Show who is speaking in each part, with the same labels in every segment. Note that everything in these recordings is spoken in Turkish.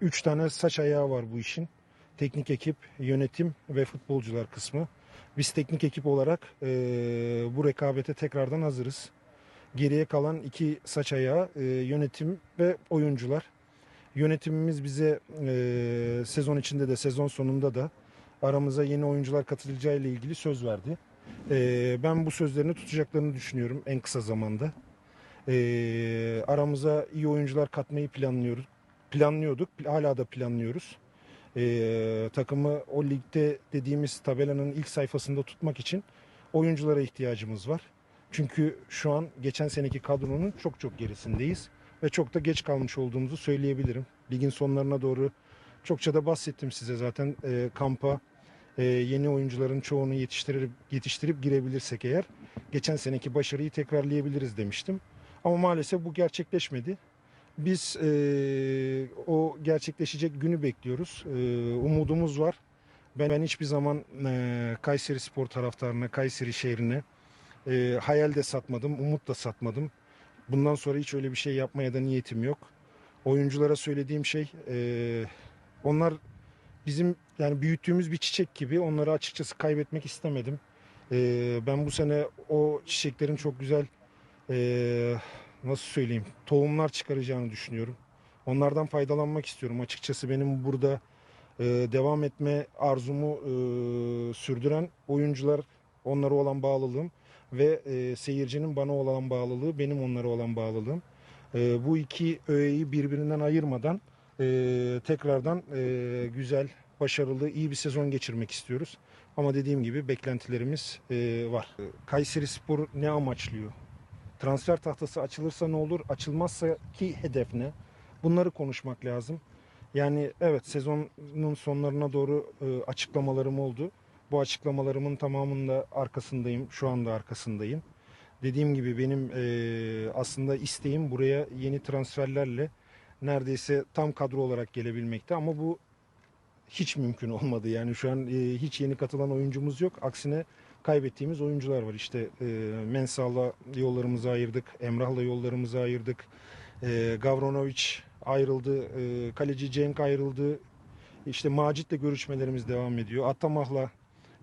Speaker 1: Üç tane saç ayağı var bu işin. Teknik ekip, yönetim ve futbolcular kısmı. Biz teknik ekip olarak eee, bu rekabete tekrardan hazırız. Geriye kalan iki saç ayağı eee, yönetim ve oyuncular. Yönetimimiz bize eee, sezon içinde de sezon sonunda da aramıza yeni oyuncular katılacağı ile ilgili söz verdi. Eee, ben bu sözlerini tutacaklarını düşünüyorum en kısa zamanda. Eee, aramıza iyi oyuncular katmayı planlıyoruz. Planlıyorduk, hala da planlıyoruz. Eee, takımı o ligde dediğimiz tabelanın ilk sayfasında tutmak için oyunculara ihtiyacımız var. Çünkü şu an geçen seneki kadronun çok çok gerisindeyiz ve çok da geç kalmış olduğumuzu söyleyebilirim. Ligin sonlarına doğru çokça da bahsettim size zaten Eee, kampa eee, yeni oyuncuların çoğunu yetiştirip yetiştirip girebilirsek eğer geçen seneki başarıyı tekrarlayabiliriz demiştim. Ama maalesef bu gerçekleşmedi. Biz o gerçekleşecek günü bekliyoruz. Eee, umudumuz var. Ben, ben hiçbir zaman eee, Kayseri Spor taraftarına, Kayseri şehrine eee, hayal de satmadım, umut da satmadım. Bundan sonra hiç öyle bir şey yapmaya da niyetim yok. Oyunculara söylediğim şey, eee, onlar bizim yani büyüttüğümüz bir çiçek gibi. Onları açıkçası kaybetmek istemedim. Eee, ben bu sene o çiçeklerin çok güzel eee, nasıl söyleyeyim tohumlar çıkaracağını düşünüyorum. Onlardan faydalanmak istiyorum. Açıkçası benim burada e, devam etme arzumu e, sürdüren oyuncular, onlara olan bağlılığım ve e, seyircinin bana olan bağlılığı, benim onlara olan bağlılığım. E, bu iki öğeyi birbirinden ayırmadan e, tekrardan e, güzel, başarılı, iyi bir sezon geçirmek istiyoruz. Ama dediğim gibi beklentilerimiz e, var. Kayseri Spor ne amaçlıyor? Transfer tahtası açılırsa ne olur? Açılmazsa ki hedef ne? Bunları konuşmak lazım. Yani evet sezonun sonlarına doğru e, açıklamalarım oldu. Bu açıklamalarımın tamamında arkasındayım. Şu anda arkasındayım. Dediğim gibi benim e, aslında isteğim buraya yeni transferlerle neredeyse tam kadro olarak gelebilmekte ama bu hiç mümkün olmadı. Yani şu an e, hiç yeni katılan oyuncumuz yok. Aksine kaybettiğimiz oyuncular var. İşte e, Mensal'la yollarımızı ayırdık. Emrah'la yollarımızı ayırdık. E, Gavronovic ayrıldı. E, kaleci Cenk ayrıldı. İşte Macit'le görüşmelerimiz devam ediyor. Atamah'la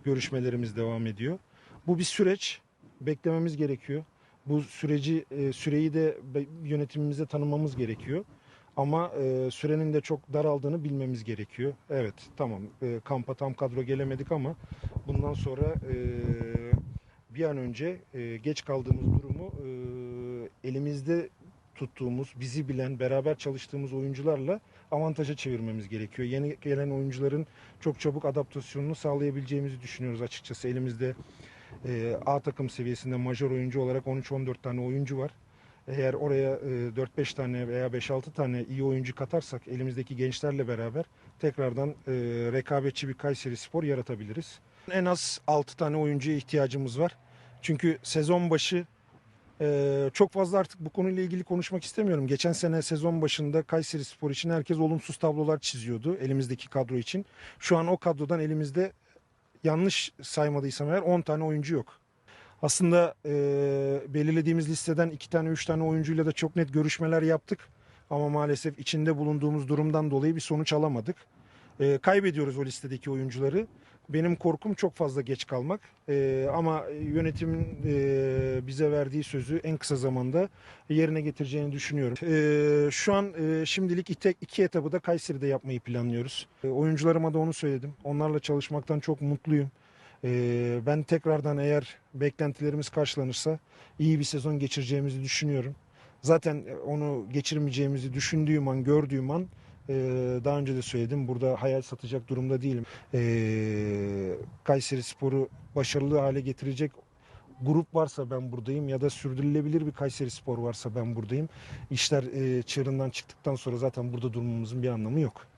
Speaker 1: görüşmelerimiz devam ediyor. Bu bir süreç. Beklememiz gerekiyor. Bu süreci e, süreyi de yönetimimize tanımamız gerekiyor. Ama e, sürenin de çok daraldığını bilmemiz gerekiyor. Evet tamam e, kampa tam kadro gelemedik ama bundan sonra e, bir an önce e, geç kaldığımız durumu e, elimizde tuttuğumuz, bizi bilen, beraber çalıştığımız oyuncularla avantaja çevirmemiz gerekiyor. Yeni gelen oyuncuların çok çabuk adaptasyonunu sağlayabileceğimizi düşünüyoruz açıkçası. Elimizde e, A takım seviyesinde majör oyuncu olarak 13-14 tane oyuncu var. Eğer oraya e, 4-5 tane veya 5-6 tane iyi oyuncu katarsak elimizdeki gençlerle beraber tekrardan e, rekabetçi bir Kayseri Spor yaratabiliriz. En az 6 tane oyuncuya ihtiyacımız var. Çünkü sezon başı e, çok fazla artık bu konuyla ilgili konuşmak istemiyorum. Geçen sene sezon başında Kayseri Spor için herkes olumsuz tablolar çiziyordu elimizdeki kadro için. Şu an o kadrodan elimizde yanlış saymadıysam eğer 10 tane oyuncu yok. Aslında e, belirlediğimiz listeden iki tane üç tane oyuncuyla da çok net görüşmeler yaptık. Ama maalesef içinde bulunduğumuz durumdan dolayı bir sonuç alamadık. E, kaybediyoruz o listedeki oyuncuları. Benim korkum çok fazla geç kalmak. E, ama yönetimin e, bize verdiği sözü en kısa zamanda yerine getireceğini düşünüyorum. E, şu an e, şimdilik iki, iki etabı da Kayseri'de yapmayı planlıyoruz. E, oyuncularıma da onu söyledim. Onlarla çalışmaktan çok mutluyum. Ee, ben tekrardan eğer beklentilerimiz karşılanırsa iyi bir sezon geçireceğimizi düşünüyorum. Zaten onu geçirmeyeceğimizi düşündüğüm an, gördüğüm an e, daha önce de söyledim. Burada hayal satacak durumda değilim. Ee, Kayseri Spor'u başarılı hale getirecek grup varsa ben buradayım ya da sürdürülebilir bir Kayseri Spor varsa ben buradayım. İşler e, çığırından çıktıktan sonra zaten burada durmamızın bir anlamı yok.